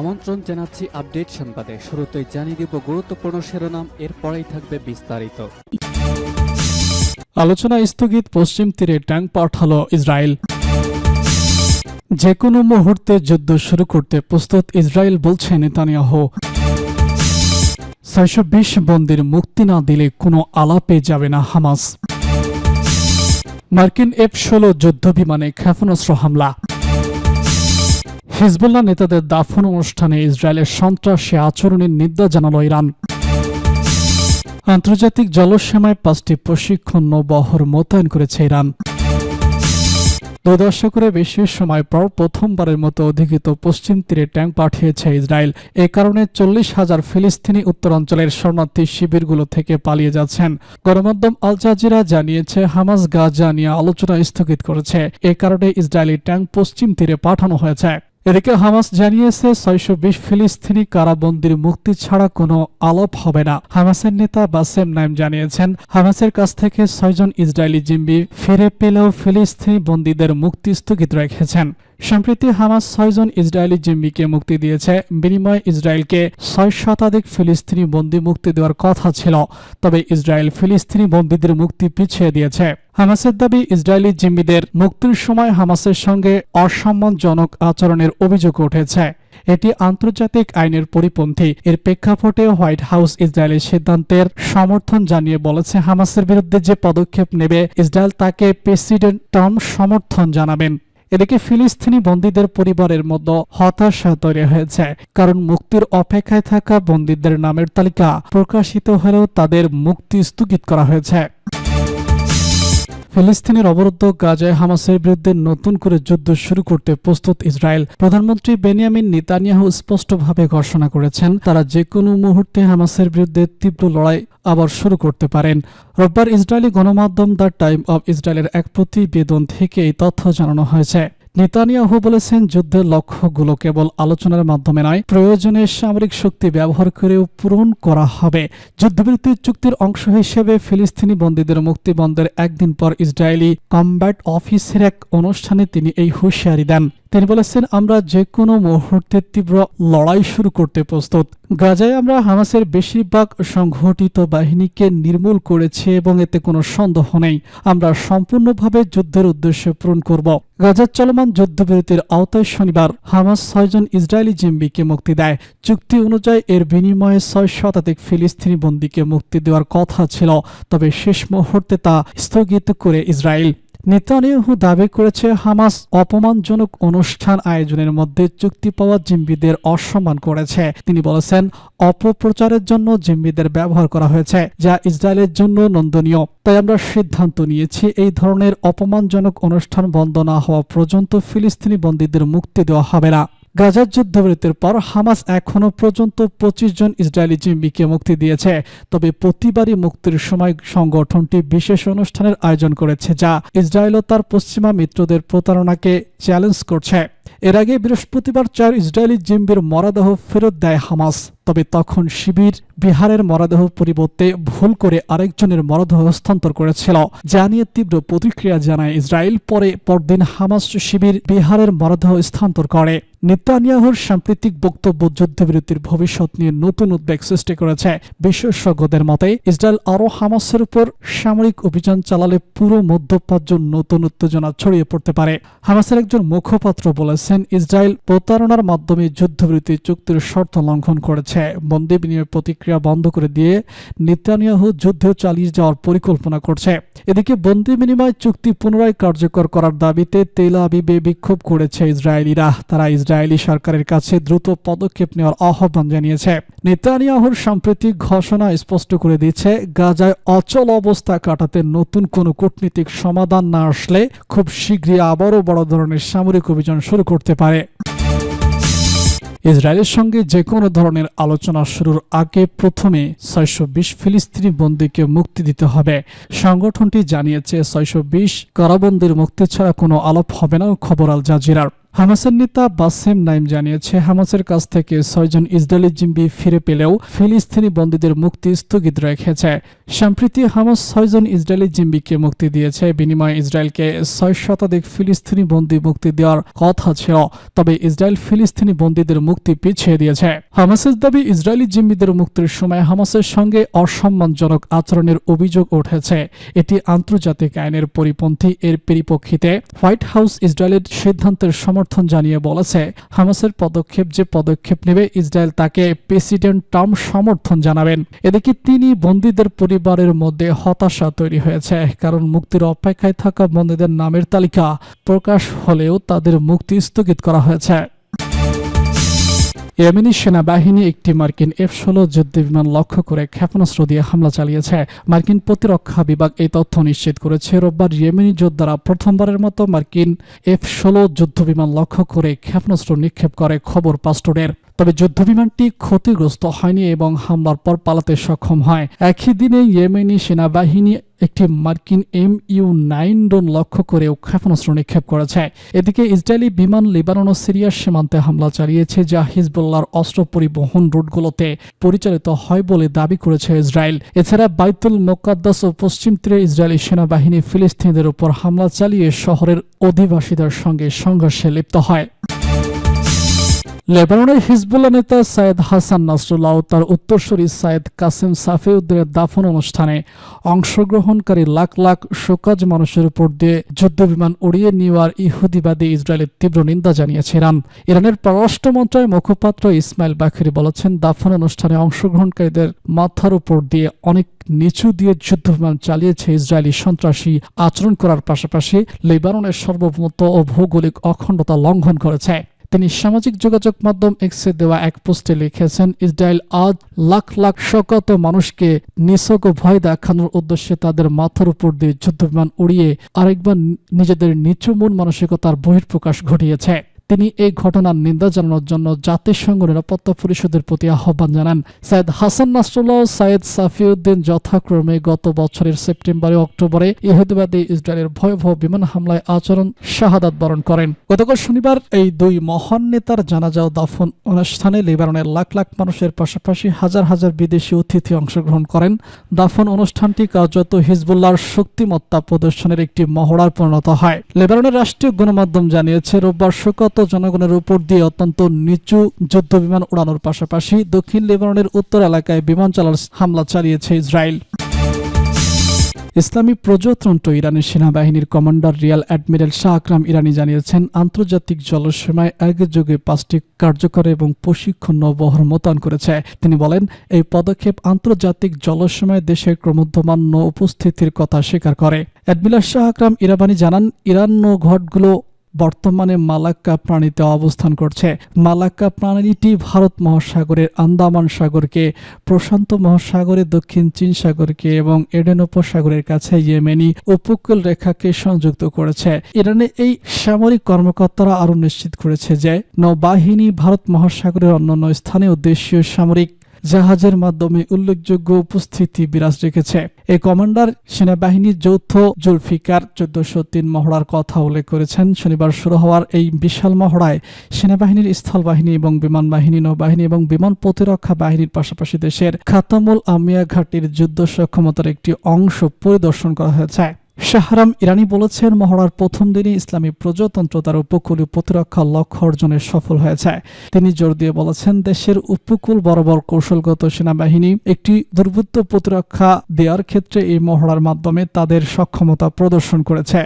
আমন্ত্রণ জানাচ্ছি আপডেট সংবাদে। শুরুতেই জানিয়ে দিব গুরুত্বপূর্ণ শিরোনাম, এরপরেই থাকবে বিস্তারিত। আলোচনা স্থগিত, পশ্চিম তীরে ট্যাঙ্ক পাঠালো ইসরায়েল। যে কোনো মুহূর্তে যুদ্ধ শুরু করতে প্রস্তুত ইসরায়েল বলছে নেতানিয়াহু। ছয়শো বিশ বন্দির মুক্তি না দিলে কোনো আলাপে যাবে না হামাস। মার্কিন এফ ষোলো যুদ্ধ বিমানে ক্ষেপণাস্ত্র হামলা। হিজবুল্লাহ নেতাদের দাফন অনুষ্ঠানে ইসরায়েলের সন্ত্রাসী আচরণের নিন্দা জানালো ইরান। আন্তর্জাতিক জলসীমায় পাঁচটি প্রশিক্ষণ নৌবহর মোতায়েন করেছে ইরান। দুই দশকের বেশি সময় পর প্রথমবারের মতো অধিকৃত পশ্চিম তীরে ট্যাঙ্ক পাঠিয়েছে ইসরায়েল। এ কারণে চল্লিশ হাজার ফিলিস্তিনি উত্তরাঞ্চলের শরণার্থী শিবিরগুলো থেকে পালিয়ে যাচ্ছেন। গণমাধ্যম আল জাজিরা জানিয়েছে, হামাস গাজা নিয়ে আলোচনা স্থগিত করেছে। এ কারণে ইসরায়েলি ট্যাঙ্ক পশ্চিম তীরে পাঠানো হয়েছে। এদিকে হামাস জানিয়েছে, ছয়শো বিশ ফিলিস্তিনি কারাবন্দির মুক্তি ছাড়া কোনো আলাপ হবে না। হামাসের নেতা বাসেম নাইম জানিয়েছেন, হামাসের কাছ থেকে ছয়জন ইসরায়েলি জিম্বি ফিরে পেলেও ফিলিস্তিনি বন্দীদের মুক্তি স্থগিত রেখেছেন। সম্প্রতি হামাস ছয়জন ইসরায়েলি জিম্মিকে মুক্তি দিয়েছে। বিনিময়ে ইসরায়েলকে ছয় শতাধিক ফিলিস্তিনি বন্দী মুক্তি দেওয়ার কথা ছিল, তবে ইসরায়েল ফিলিস্তিনি বন্দীদের মুক্তি পিছিয়ে দিয়েছে। হামাসের দাবি, ইসরায়েলি জিম্মিদের মুক্তির সময় হামাসের সঙ্গে অসম্মানজনক আচরণের অভিযোগ উঠেছে। এটি আন্তর্জাতিক আইনের পরিপন্থী। এর প্রেক্ষাপটে হোয়াইট হাউস ইসরায়েলের সিদ্ধান্তের সমর্থন জানিয়ে বলেছে, হামাসের বিরুদ্ধে যে পদক্ষেপ নেবে, ইসরায়েল তাকে প্রেসিডেন্ট ট্রাম্প সমর্থন জানাবেন। এদিকে ফিলিস্তিনি বন্দীদের পরিবারের মধ্যে হতাশা তৈরি হয়েছে, কারণ মুক্তির অপেক্ষায় থাকা বন্দীদের নামের তালিকা প্রকাশিত হলেও তাদের মুক্তি স্থগিত করা হয়েছে। ফিলিস্তিনের অবরুদ্ধ গাজায় হামাসের বিরুদ্ধে নতুন করে যুদ্ধ শুরু করতে প্রস্তুত ইসরায়েল। প্রধানমন্ত্রী বেনিয়ামিন নেতানিয়াহু স্পষ্টভাবে ঘোষণা করেছেন, তারা যে কোনো মুহূর্তে হামাসের বিরুদ্ধে তীব্র লড়াই আবার শুরু করতে পারেন। রোববার ইসরায়েলি গণমাধ্যম দ্য টাইম অব ইসরায়েলের এক প্রতিবেদন থেকে এই তথ্য জানানো হয়েছে। নেতানিয়াহু বলেছেন, যুদ্ধের লক্ষ্যগুলো কেবল আলোচনার মাধ্যমে নয়, প্রয়োজনে সামরিক শক্তি ব্যবহার করেও পূরণ করা হবে। যুদ্ধবিরতির চুক্তির অংশ হিসেবে ফিলিস্তিনি বন্দীদের মুক্তি বন্ধের একদিন পর ইসরায়েলি কমব্যাট অফিসের এক অনুষ্ঠানে তিনি এই হুঁশিয়ারি দেন। তিনি বলেছেন, আমরা যে কোনো মুহূর্তে তীব্র লড়াই শুরু করতে প্রস্তুত। গাজায় আমরা হামাসের বেশিরভাগ সংঘটিত বাহিনীকে নির্মূল করেছি এবং এতে কোনো সন্দেহ নেই। আমরা সম্পূর্ণভাবে যুদ্ধের উদ্দেশ্য পূরণ করব। গাজার চলমান যুদ্ধবিরতির আওতায় শনিবার হামাস ছয়জন ইসরায়েলি জিম্বিকে মুক্তি দেয়। চুক্তি অনুযায়ী এর বিনিময়ে ছয় শতাধিক ফিলিস্তিনি বন্দীকে মুক্তি দেওয়ার কথা ছিল, তবে শেষ মুহূর্তে তা স্থগিত করে ইসরায়েল। নেতানিয়াহু দাবি করেছে, হামাস অপমানজনক অনুষ্ঠান আয়োজনের মধ্যে চুক্তি পাওয়া জিম্বিদের অসম্মান করেছে। তিনি বলেছেন, অপপ্রচারের জন্য জিম্বিদের ব্যবহার করা হয়েছে, যা ইসরায়েলের জন্য নন্দনীয়। তাই আমরা সিদ্ধান্ত নিয়েছি, এই ধরনের অপমানজনক অনুষ্ঠান বন্ধ না হওয়া পর্যন্ত ফিলিস্তিনি বন্দীদের মুক্তি দেওয়া হবে না। গাজার যুদ্ধবিরতির পর হামাস এখনও পর্যন্ত পঁচিশ জন ইসরায়েলি জিম্মিকে মুক্তি দিয়েছে। তবে প্রতিবারই মুক্তির সময় সংগঠনটি বিশেষ অনুষ্ঠানের আয়োজন করেছে, যা ইসরায়েল ও তার পশ্চিমা মিত্রদের প্রতারণাকে চ্যালেঞ্জ করছে। এর আগে বৃহস্পতিবার চার ইসরায়েলি জিম্বির মরাদেহ ফেরত দেয় হামাস। তবে তখন শিবির বিহারের মরাদেহ পরিবর্তে ভুল করে আরেকজনের মরদেহ হস্তান্তর করেছিল, যা নিয়ে তীব্র প্রতিক্রিয়া জানায় ইসরায়েল। পরে পরদিন হামাস শিবির বিহারের মরদেহ স্থানান্তর করে। নেতানিয়াহুর সাম্প্রতিক বক্তব্য যুদ্ধবিরতির ভবিষ্যৎ নিয়ে নতুন উদ্বেগ সৃষ্টি করেছে বিশেষজ্ঞদের মতে, ইসরায়েল আরও হামাসের উপর সামরিক অভিযান চালালে পুরো মধ্যপ্রাচ্য নতুন উত্তেজনা ছড়িয়ে পড়তে পারে। হামাসের একজন মুখপাত্র বলেছেন, ইসরায়েল প্রতারণার মাধ্যমে যুদ্ধবিরতি চুক্তির শর্ত লঙ্ঘন করেছে। বন্দী বিনিময় প্রতিক্রিয়া বন্ধ করে দিয়ে নেতানিয়াহু যুদ্ধ চালিয়ে যাওয়ার পরিকল্পনা করছে। এদিকে বন্দী বিনিময় চুক্তি পুনরায় কার্যকর করার দাবিতে তেল আবিবে বিক্ষোভ করেছে ইসরায়েলিরা। তারা ইসরায়েলি সরকারের কাছে দ্রুত পদক্ষেপ নেওয়ার আহ্বান জানিয়েছে। নেতানিয়াহুর সাম্প্রতিক ঘোষণা স্পষ্ট করে দিচ্ছে গাজায় অচল অবস্থা কাটাতে নতুন কোনো কূটনীতিক সমাধান না আসলে খুব শীঘ্রই আবারও বড় ধরনের সামরিক অভিযান শুরু করতে পারে। ইসরায়েলের সঙ্গে যে কোনো ধরনের আলোচনা শুরুর আগে প্রথমে ছয়শো বিশ ফিলিস্তিনি বন্দীকে মুক্তি দিতে হবে। সংগঠনটি জানিয়েছে, ছয়শো বিশ কারাবন্দির মুক্তি ছাড়া কোনো আলাপ হবে না, খবর আল জাজিরার। হামাসের নেতা বাসেম নাইম জানিয়েছে, হামাসের কাছ থেকে ছয়জন ইসরায়েলি জিম্বি ফিরে পেলেও ফিলিস্তিনি বন্দীদের মুক্তি স্থগিত রেখেছে। সম্প্রতি হামাস ছয়জন ইসরায়েলি জিম্বিকে মুক্তি দিয়েছে। বিনিময়ে ইসরায়েলকে ছয় শতাধিক ফিলিস্তিনি বন্দী মুক্তি দেওয়ার কথা ছিল, তবে ইসরায়েল ফিলিস্তিনি বন্দীদের মুক্তি পিছিয়ে দিয়েছে। হামাসের দাবি, ইসরায়েলি জিম্মিদের মুক্তির সময় হামাসের সঙ্গে অসম্মানজনক আচরণের অভিযোগ উঠেছে। এটি আন্তর্জাতিক আইনের পরিপন্থী এর পরিপ্রেক্ষিতে হোয়াইট হাউস ইসরায়েলের সিদ্ধান্তের সমর্থন জানিয়ে বলেছে। হামাসের পদক্ষেপ যে পদক্ষেপ নেবে ইসরায়েল তাকে প্রেসিডেন্ট ট্রাম্প সমর্থন জানাবেন। এদিকে তিনি বন্দীদের পরিবারের মধ্যে হতাশা তৈরি হয়েছে, কারণ মুক্তির অপেক্ষায় থাকা বন্দীদের নামের তালিকা প্রকাশ হলেও তাদের মুক্তি স্থগিত করা হয়েছে। ইয়েমেনি সেনাবাহিনী একটি মার্কিন এফ ষোলো যুদ্ধ বিমান লক্ষ্য করে ক্ষেপণাস্ত্র দিয়ে হামলা চালিয়েছে। মার্কিন প্রতিরক্ষা বিভাগ এই তথ্য নিশ্চিত করেছে। রোববার ইয়েমেনি যোদ্ধারা প্রথমবারের মতো মার্কিন এফ ষোলো যুদ্ধ বিমান লক্ষ্য করে ক্ষেপণাস্ত্র নিক্ষেপ করে খবর পাস্টোরের তবে যুদ্ধবিমানটি ক্ষতিগ্রস্ত হয়নি এবং হামলার পর পালাতে সক্ষম হয়। একই দিনে ইয়েমেনি সেনাবাহিনী একটি মার্কিন এম ইউ নাইন ড্রোন লক্ষ্য করে ক্ষেপণাস্ত্র নিক্ষেপ করেছে। এদিকে ইসরায়েলি বিমান লিবানন ও সিরিয়ার সীমান্তে হামলা চালিয়েছে, যা হিজবুল্লাহর অস্ত্র পরিবহন রুটগুলোতে পরিচালিত হয় বলে দাবি করেছে ইসরায়েল। এছাড়া বাইতুল মোকাদ্দাস ও পশ্চিম তীরে ইসরায়েলি সেনাবাহিনী ফিলিস্তিনিদের উপর হামলা চালিয়ে শহরের অধিবাসীদের সঙ্গে সংঘর্ষে লিপ্ত হয়। লেবাননের হিজবুল্লাহ নেতা সাইদ হাসান নাসরুল্লাহ তার উত্তরসূরি সাইদ কাসেম সাফিউদ্দিনের দাফন অনুষ্ঠানে অংশগ্রহণকারী লাখ লাখ শোকাজ মানুষের উপর দিয়ে যুদ্ধবিমান উড়িয়ে নেওয়ার ইহুদিবাদী ইসরায়েলের তীব্র নিন্দা জানিয়েছে ইরান। ইরানের পররাষ্ট্র মন্ত্রণালয়ের মুখপাত্র ইসমাইল বাখিরি বলেছেন, দাফন অনুষ্ঠানে অংশগ্রহণকারীদের মাথার উপর দিয়ে অনেক নিচু দিয়ে যুদ্ধবিমান চালিয়েছে ইসরায়েলি সন্ত্রাসী। আচরণ করার পাশাপাশি লেবাননের সার্বভৌমত্ব ও ভৌগোলিক অখণ্ডতা লঙ্ঘন করেছে। তিনি সামাজিক যোগাযোগ মাধ্যম এক্সে দেওয়া এক পোস্টে লিখেছেন, ইসরায়েল আজ লাখ লাখ শকত মানুষকে নিছক ভয় দেখানোর উদ্দেশ্যে তাদের মাথার উপর দিয়ে যুদ্ধবিমান উড়িয়ে আরেকবার নিজেদের নিচু মন মানসিকতার বহির্প্রকাশ ঘটিয়েছে। তিনি এই ঘটনার নিন্দা জানানোর জন্য জাতিসংঘ নিরাপত্তা পরিষদের প্রতি আহ্বান জানান। সাইদ হাসান নাসরুল্লাহ, সাইদ সাফিউদ্দিন যথাক্রমে গত বছরের সেপ্টেম্বরে অক্টোবরে ইহুদিবাদী ইসরায়েলের ভয়াবহ বিমান হামলায় আচরণ শাহাদাত বরণ করেন। গতকাল শনিবার এই দুই মহান নেতার জানাজা দাফন অনুষ্ঠানে লেবাননের লাখ লাখ মানুষের পাশাপাশি হাজার হাজার বিদেশি অতিথি অংশগ্রহণ করেন। দাফন অনুষ্ঠানটি কার্যত হিজবুল্লাহর শক্তিমত্তা প্রদর্শনের একটি মহড়ার পরিণত হয়। লেবাননের রাষ্ট্রীয় গণমাধ্যম জানিয়েছে, রোববার শোকত জনগণের উপর দিয়ে অত্যন্ত নিচু যুদ্ধ বিমান উড়ানোর পাশাপাশি দক্ষিণ লেবাননের উত্তর এলাকায় বিমান চালার হামলা চালিয়েছে ইসরায়েল। ইসলামী প্রজাতন্ত্র ইরানের সেনাবাহিনীর commander rear admiral Shah Akram Irani জানিয়েছেন, আন্তর্জাতিক জলসীমায় আগের যুগে পাঁচটি কার্যকর এবং প্রশিক্ষণ নৌবহর মোতায়েন করেছে। তিনি বলেন, এই পদক্ষেপ আন্তর্জাতিক জলসীমায় দেশের ক্রমোদ্ধমান নৌ উপস্থিতির কথা স্বীকার করে। অ্যাডমিরাল শাহ আকরাম ইরাবানি জানান, ইরান নৌঘাটগুলো বর্তমানে মালাক্কা প্রাণীতে অবস্থান করছে। মালাক্কা প্রাণীটি ভারত মহাসাগরের আন্দামান সাগরকে, প্রশান্ত মহাসাগরের দক্ষিণ চীন সাগরকে এবং এডেন উপসাগরের কাছে ইয়েমেনি উপকূল রেখাকে সংযুক্ত করেছে। ইরানে এই সামরিক কর্মকর্তারা আরও নিশ্চিত করেছে যে নৌবাহিনী ভারত মহাসাগরের অন্যান্য স্থানীয় দেশীয় সামরিক জাহাজের মাধ্যমে উল্লেখযোগ্য উপস্থিতি বিরাজ রেখেছে। এই কমান্ডার সেনাবাহিনীর যৌথ জুলফিকার চোদ্দশো তিন মহড়ার কথা উল্লেখ করেছেন। শনিবার শুরু হওয়ার এই বিশাল মহড়ায় সেনাবাহিনীর স্থল বাহিনী এবং বিমান বাহিনী, নৌবাহিনী এবং বিমান প্রতিরক্ষা বাহিনীর পাশাপাশি দেশের খাতামুল আমিয়া ঘাটির যুদ্ধ সক্ষমতার একটি অংশ পরিদর্শন করা হয়েছে। শাহরাম ইরানি বলেছেন, মহড়ার প্রথম দিনে ইসলামী প্রজাতন্ত্র তার উপকূলীয় প্রতিরক্ষা লক্ষ্য অর্জনে সফল হয়েছে। তিনি জোর দিয়ে বলেছেন, দেশের উপকূল বরাবর কৌশলগত সেনাবাহিনী একটি দুর্বৃত্ত প্রতিরক্ষা দেওয়ার ক্ষেত্রে এই মহড়ার মাধ্যমে তাদের সক্ষমতা প্রদর্শন করেছে।